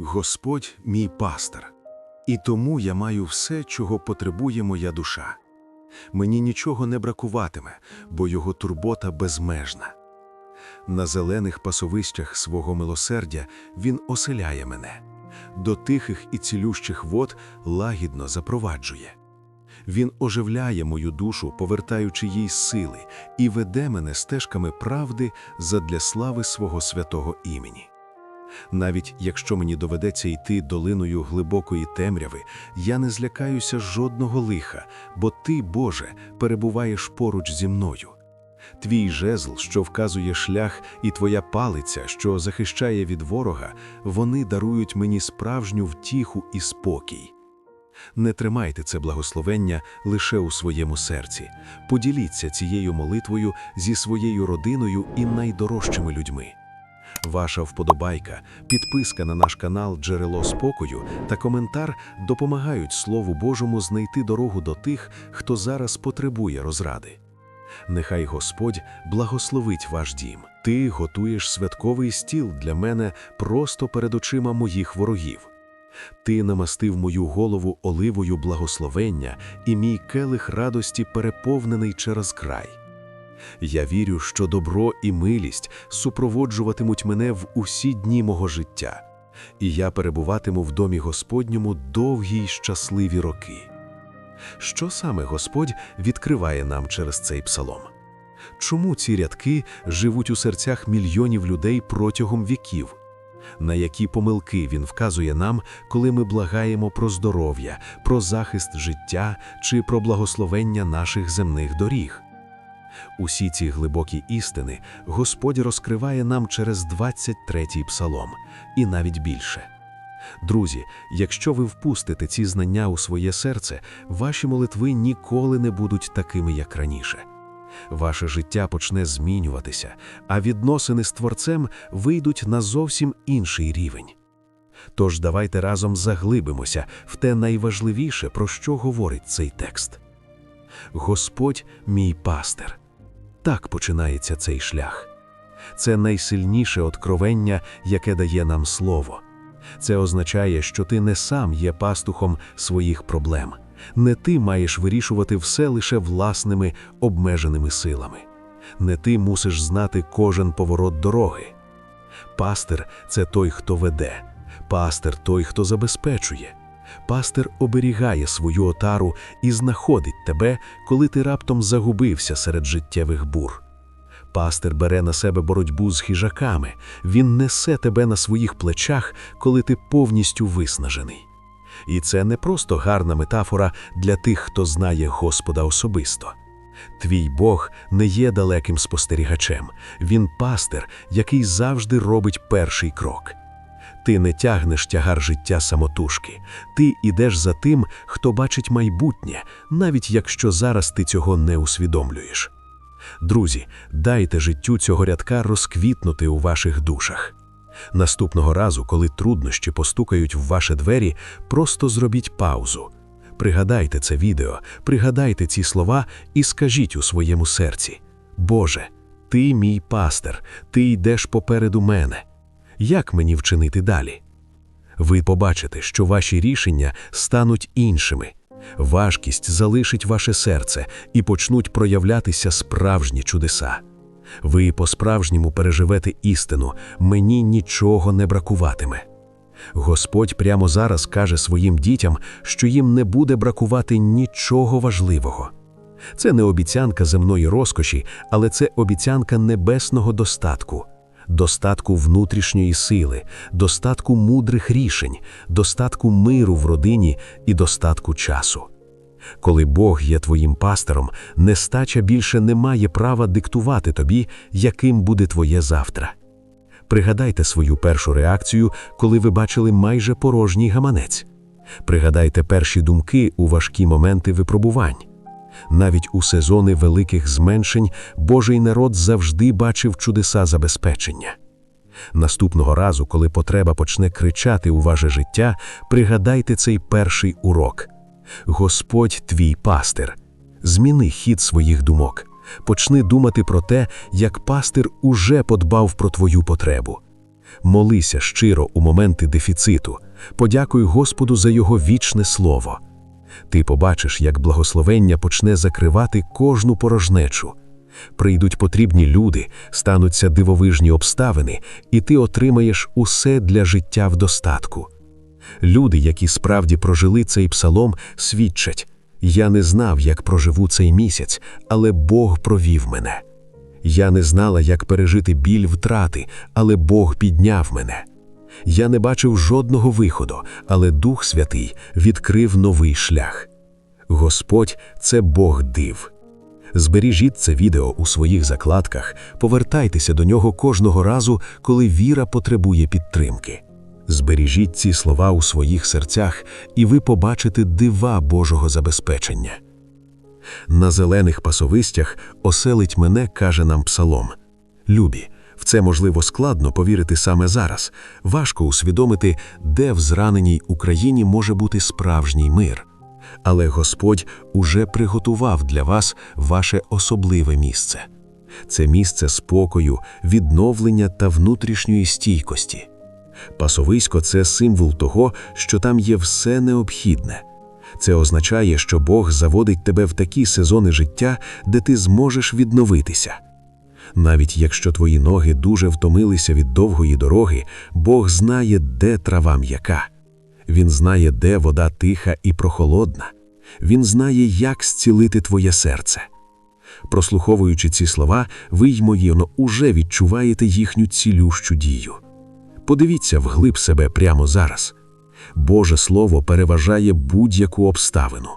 Господь мій пастир, і тому я маю все, чого потребує моя душа. Мені нічого не бракуватиме, бо його турбота безмежна. На зелених пасовищах свого милосердя він оселяє мене, до тихих і цілющих вод лагідно запроваджує. Він оживляє мою душу, повертаючи їй сили, і веде мене стежками правди задля слави свого святого імені. Навіть якщо мені доведеться йти долиною глибокої темряви, я не злякаюся жодного лиха, бо ти, Боже, перебуваєш поруч зі мною. Твій жезл, що вказує шлях, і твоя палиця, що захищає від ворога, вони дарують мені справжню втіху і спокій. Не тримайте це благословення лише у своєму серці, поділіться цією молитвою зі своєю родиною і найдорожчими людьми. Ваша вподобайка, підписка на наш канал Джерело спокою та коментар допомагають Слову Божому знайти дорогу до тих, хто зараз потребує розради. Нехай Господь благословить ваш дім. Ти готуєш святковий стіл для мене просто перед очима моїх ворогів. Ти намастив мою голову оливою благословення, і мій келих радості переповнений через край. Я вірю, що добро і милість супроводжуватимуть мене в усі дні мого життя, і я перебуватиму в домі Господньому довгі й щасливі роки. Що саме Господь відкриває нам через цей псалом? Чому ці рядки живуть у серцях мільйонів людей протягом віків? На які помилки він вказує нам, коли ми благаємо про здоров'я, про захист життя чи про благословення наших земних доріг? Усі ці глибокі істини Господь розкриває нам через 23-й псалом, і навіть більше. Друзі, якщо ви впустите ці знання у своє серце, ваші молитви ніколи не будуть такими, як раніше. Ваше життя почне змінюватися, а відносини з Творцем вийдуть на зовсім інший рівень. Тож давайте разом заглибимося в те найважливіше, про що говорить цей текст. Господь мій пастир. Так починається цей шлях. Це найсильніше откровення, яке дає нам слово. Це означає, що ти не сам є пастухом своїх проблем, не ти маєш вирішувати все лише власними обмеженими силами, не ти мусиш знати кожен поворот дороги. Пастир це той, хто веде, пастир той, хто забезпечує. Пастир оберігає свою отару і знаходить тебе, коли ти раптом загубився серед життєвих бур. Пастир бере на себе боротьбу з хижаками, він несе тебе на своїх плечах, коли ти повністю виснажений. І це не просто гарна метафора для тих, хто знає Господа особисто. Твій Бог не є далеким спостерігачем, він пастир, який завжди робить перший крок. Ти не тягнеш тягар життя самотужки, ти ідеш за тим, хто бачить майбутнє, навіть якщо зараз ти цього не усвідомлюєш. Друзі, дайте життю цього рядка розквітнути у ваших душах. Наступного разу, коли труднощі постукають в ваші двері, просто зробіть паузу. Пригадайте це відео, пригадайте ці слова і скажіть у своєму серці: Боже, ти мій пастир, ти йдеш попереду мене. Як мені вчинити далі? Ви побачите, що ваші рішення стануть іншими. Важкість залишить ваше серце і почнуть проявлятися справжні чудеса. Ви по-справжньому переживете істину, мені нічого не бракуватиме. Господь прямо зараз каже своїм дітям, що їм не буде бракувати нічого важливого. Це не обіцянка земної розкоші, але це обіцянка небесного достатку, достатку внутрішньої сили, достатку мудрих рішень, достатку миру в родині і достатку часу. Коли Бог є твоїм пастором, нестача більше не має права диктувати тобі, яким буде твоє завтра. Пригадайте свою першу реакцію, коли ви бачили майже порожній гаманець. Пригадайте перші думки у важкі моменти випробувань. Навіть у сезони великих зменшень Божий народ завжди бачив чудеса забезпечення. Наступного разу, коли потреба почне кричати у ваше життя, пригадайте цей перший урок. Господь твій пастир. Зміни хід своїх думок. Почни думати про те, як пастир уже подбав про твою потребу. Молися щиро у моменти дефіциту, подякуй Господу за Його вічне слово. Ти побачиш, як благословення почне закривати кожну порожнечу. Прийдуть потрібні люди, стануться дивовижні обставини, і ти отримаєш усе для життя в достатку. Люди, які справді прожили цей псалом, свідчать: я не знав, як проживу цей місяць, але Бог провів мене. Я не знала, як пережити біль втрати, але Бог підняв мене. Я не бачив жодного виходу, але Дух Святий відкрив новий шлях. Господь це Бог див. Збережіть це відео у своїх закладках, повертайтеся до нього кожного разу, коли віра потребує підтримки. Збережіть ці слова у своїх серцях, і ви побачите дива Божого забезпечення. На зелених пасовистях оселить мене, каже нам псалом. Любі, в це можливо складно повірити саме зараз. Важко усвідомити, де в зраненій Україні може бути справжній мир. Але Господь уже приготував для вас ваше особливе місце. Це місце спокою, відновлення та внутрішньої стійкості. Пасовисько це символ того, що там є все необхідне. Це означає, що Бог заводить тебе в такі сезони життя, де ти зможеш відновитися. Навіть якщо твої ноги дуже втомилися від довгої дороги, Бог знає, де трава м'яка. Він знає, де вода тиха і прохолодна. Він знає, як зцілити твоє серце. Прослуховуючи ці слова, ви, ймовірно, уже відчуваєте їхню цілющу дію. Подивіться вглиб себе прямо зараз. Боже Слово переважає будь-яку обставину.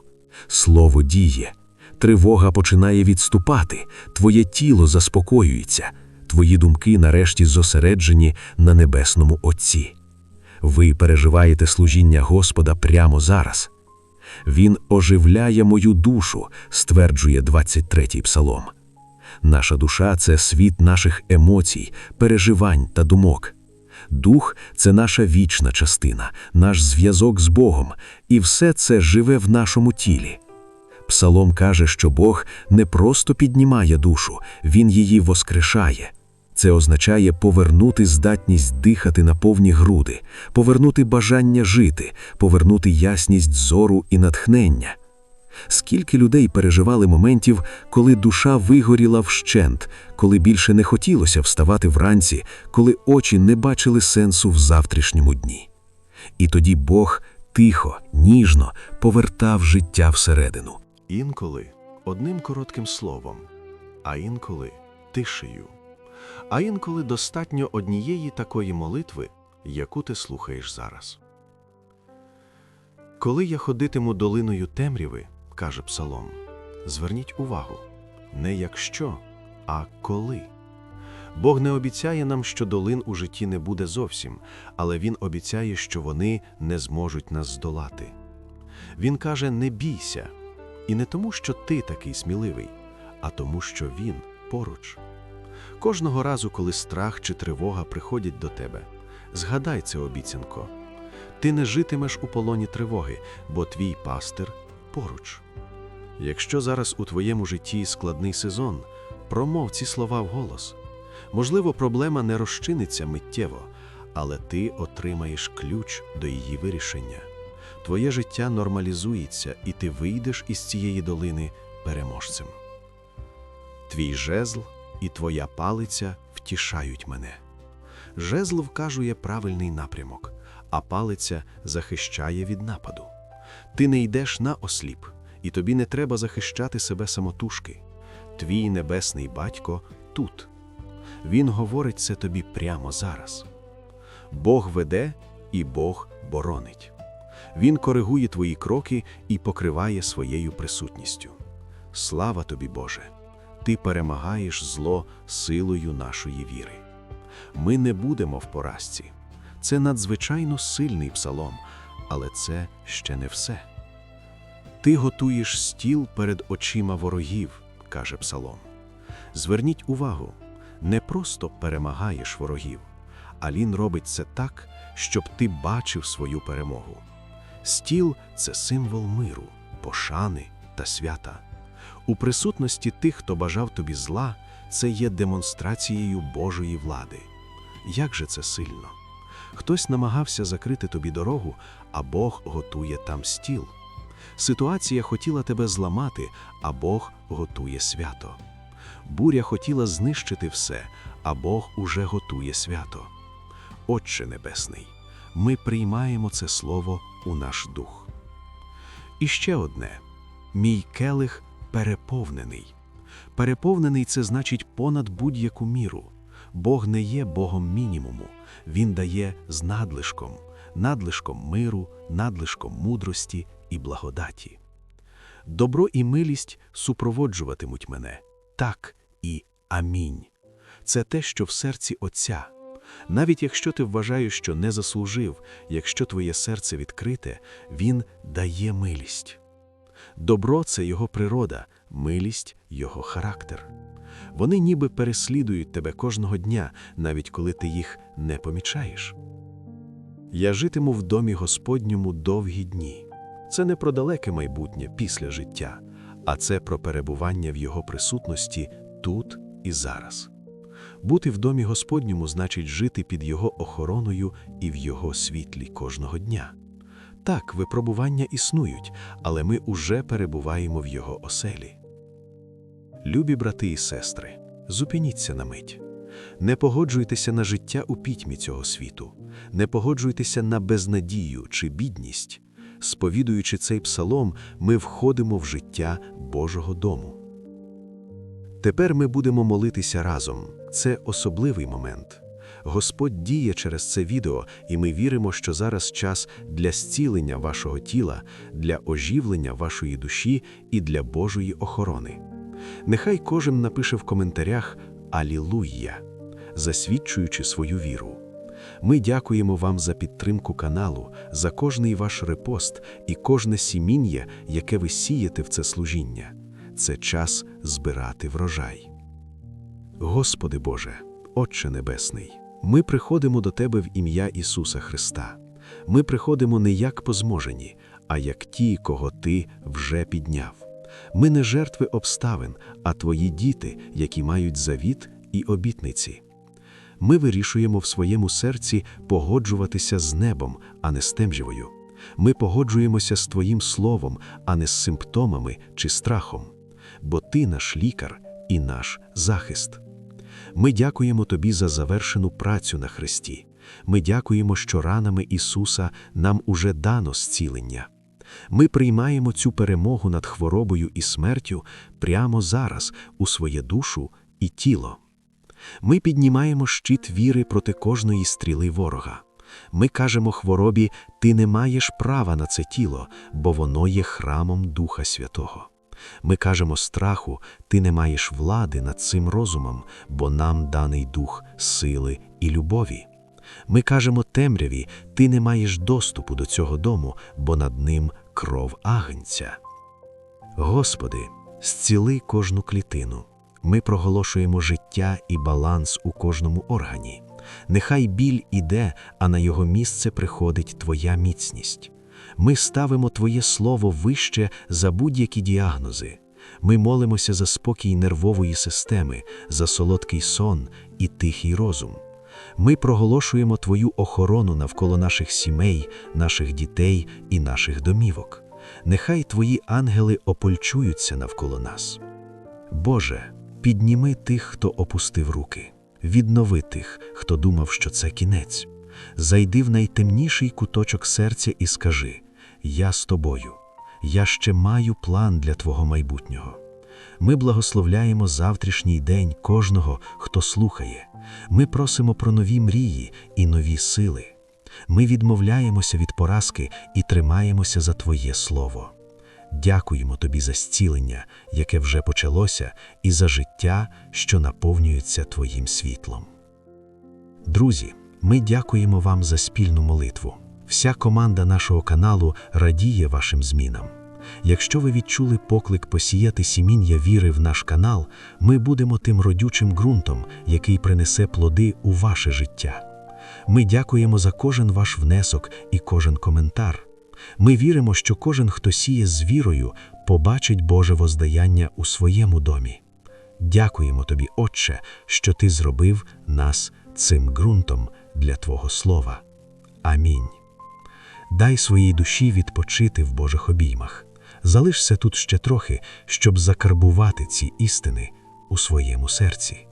Слово діє, тривога починає відступати, твоє тіло заспокоюється, твої думки нарешті зосереджені на небесному Отці. Ви переживаєте служіння Господа прямо зараз. Він оживляє мою душу, стверджує 23-й псалом. Наша душа це світ наших емоцій, переживань та думок. Дух це наша вічна частина, наш зв'язок з Богом, і все це живе в нашому тілі. Псалом каже, що Бог не просто піднімає душу, Він її воскрешає. Це означає повернути здатність дихати на повні груди, повернути бажання жити, повернути ясність зору і натхнення. Скільки людей переживали моментів, коли душа вигоріла вщент, коли більше не хотілося вставати вранці, коли очі не бачили сенсу в завтрашньому дні. І тоді Бог тихо, ніжно повертав життя всередину. Інколи одним коротким словом, а інколи тишею. А інколи достатньо однієї такої молитви, яку ти слухаєш зараз. Коли я ходитиму долиною темряви, каже Псалом, зверніть увагу не якщо, а коли. Бог не обіцяє нам, що долин у житті не буде зовсім, але Він обіцяє, що вони не зможуть нас здолати. Він каже: не бійся, і не тому, що ти такий сміливий, а тому, що Він поруч. Кожного разу, коли страх чи тривога приходять до тебе, згадай це обіцянко. Ти не житимеш у полоні тривоги, бо твій пастир поруч. Якщо зараз у твоєму житті складний сезон, промов ці слова вголос. Можливо, проблема не розчиниться миттєво, але ти отримаєш ключ до її вирішення. Твоє життя нормалізується, і ти вийдеш із цієї долини переможцем. Твій жезл і твоя палиця втішають мене. Жезл вказує правильний напрямок, а палиця захищає від нападу. Ти не йдеш на осліп, і тобі не треба захищати себе самотужки. Твій небесний батько тут. Він говорить це тобі прямо зараз. Бог веде і Бог боронить. Він коригує твої кроки і покриває своєю присутністю. Слава тобі, Боже! Ти перемагаєш зло силою нашої віри. Ми не будемо в поразці. Це надзвичайно сильний псалом, але це ще не все. Ти готуєш стіл перед очима ворогів, каже псалом. Зверніть увагу, не просто перемагаєш ворогів, а він робить це так, щоб ти бачив свою перемогу. Стіл це символ миру, пошани та свята. У присутності тих, хто бажав тобі зла, це є демонстрацією Божої влади. як же це сильно. Хтось намагався закрити тобі дорогу, а Бог готує там стіл. Ситуація хотіла тебе зламати, а Бог готує свято. Буря хотіла знищити все, а Бог уже готує свято. Отче Небесний, ми приймаємо це слово у наш дух. І ще одне: мій келих переповнений. Переповнений це значить понад будь-яку міру. Бог не є Богом мінімуму, Він дає з надлишком, надлишком миру, надлишком мудрості і благодаті. Добро і милість супроводжуватимуть мене, так і амінь. Це те, що в серці Отця. Навіть якщо ти вважаєш, що не заслужив, якщо твоє серце відкрите, Він дає милість. Добро це його природа, милість його характер. Вони ніби переслідують тебе кожного дня, навіть коли ти їх не помічаєш. Я житиму в домі Господньому довгі дні. Це не про далеке майбутнє після життя, а це про перебування в Його присутності тут і зараз. Бути в домі Господньому значить жити під Його охороною і в Його світлі кожного дня. Так, випробування існують, але ми уже перебуваємо в Його оселі. Любі брати і сестри, зупиніться на мить. Не погоджуйтеся на життя у пітьмі цього світу, не погоджуйтеся на безнадію чи бідність. Сповідуючи цей псалом, ми входимо в життя Божого дому. Тепер ми будемо молитися разом. Це особливий момент. Господь діє через це відео, і ми віримо, що зараз час для зцілення вашого тіла, для оживлення вашої душі і для Божої охорони. Нехай кожен напише в коментарях Алілуя, засвідчуючи свою віру. Ми дякуємо вам за підтримку каналу, за кожний ваш репост і кожне сіміння, яке ви сієте в це служіння. Це час збирати врожай. Господи Боже, Отче Небесний, ми приходимо до Тебе в ім'я Ісуса Христа. Ми приходимо не як позможені, а як ті, кого Ти вже підняв. Ми не жертви обставин, а Твої діти, які мають завіт і обітниці. Ми вирішуємо в своєму серці погоджуватися з небом, а не з темрявою. Ми погоджуємося з Твоїм словом, а не з симптомами чи страхом. Бо Ти наш лікар і наш захист. Ми дякуємо Тобі за завершену працю на Христі. Ми дякуємо, що ранами Ісуса нам уже дано зцілення. Ми приймаємо цю перемогу над хворобою і смертю прямо зараз у своє душу і тіло. Ми піднімаємо щит віри проти кожної стріли ворога. Ми кажемо хворобі, ти не маєш права на це тіло, бо воно є храмом Духа Святого. Ми кажемо страху, ти не маєш влади над цим розумом, бо нам даний дух сили і любові. Ми кажемо темряві, ти не маєш доступу до цього дому, бо над ним кров агнця. Господи, зціли кожну клітину. Ми проголошуємо життя і баланс у кожному органі. Нехай біль іде, а на його місце приходить Твоя міцність. Ми ставимо Твоє Слово вище за будь-які діагнози. Ми молимося за спокій нервової системи, за солодкий сон і тихий розум. Ми проголошуємо Твою охорону навколо наших сімей, наших дітей і наших домівок. Нехай Твої ангели опольчуються навколо нас. Боже, підніми тих, хто опустив руки, віднови тих, хто думав, що це кінець. Зайди в найтемніший куточок серця і скажи: Я з тобою, я ще маю план для Твого майбутнього. Ми благословляємо завтрашній день кожного, хто слухає. Ми просимо про нові мрії і нові сили. Ми відмовляємося від поразки і тримаємося за Твоє Слово. Дякуємо Тобі за зцілення, яке вже почалося, і за життя, що наповнюється Твоїм світлом. Друзі, ми дякуємо вам за спільну молитву. Вся команда нашого каналу радіє вашим змінам. Якщо ви відчули поклик посіяти сіміння віри в наш канал, ми будемо тим родючим ґрунтом, який принесе плоди у ваше життя. Ми дякуємо за кожен ваш внесок і кожен коментар. Ми віримо, що кожен, хто сіє з вірою, побачить Боже воздаяння у своєму домі. Дякуємо тобі, Отче, що ти зробив нас цим ґрунтом для Твого слова. Амінь. Дай своїй душі відпочити в Божих обіймах. Залишся тут ще трохи, щоб закарбувати ці істини у своєму серці.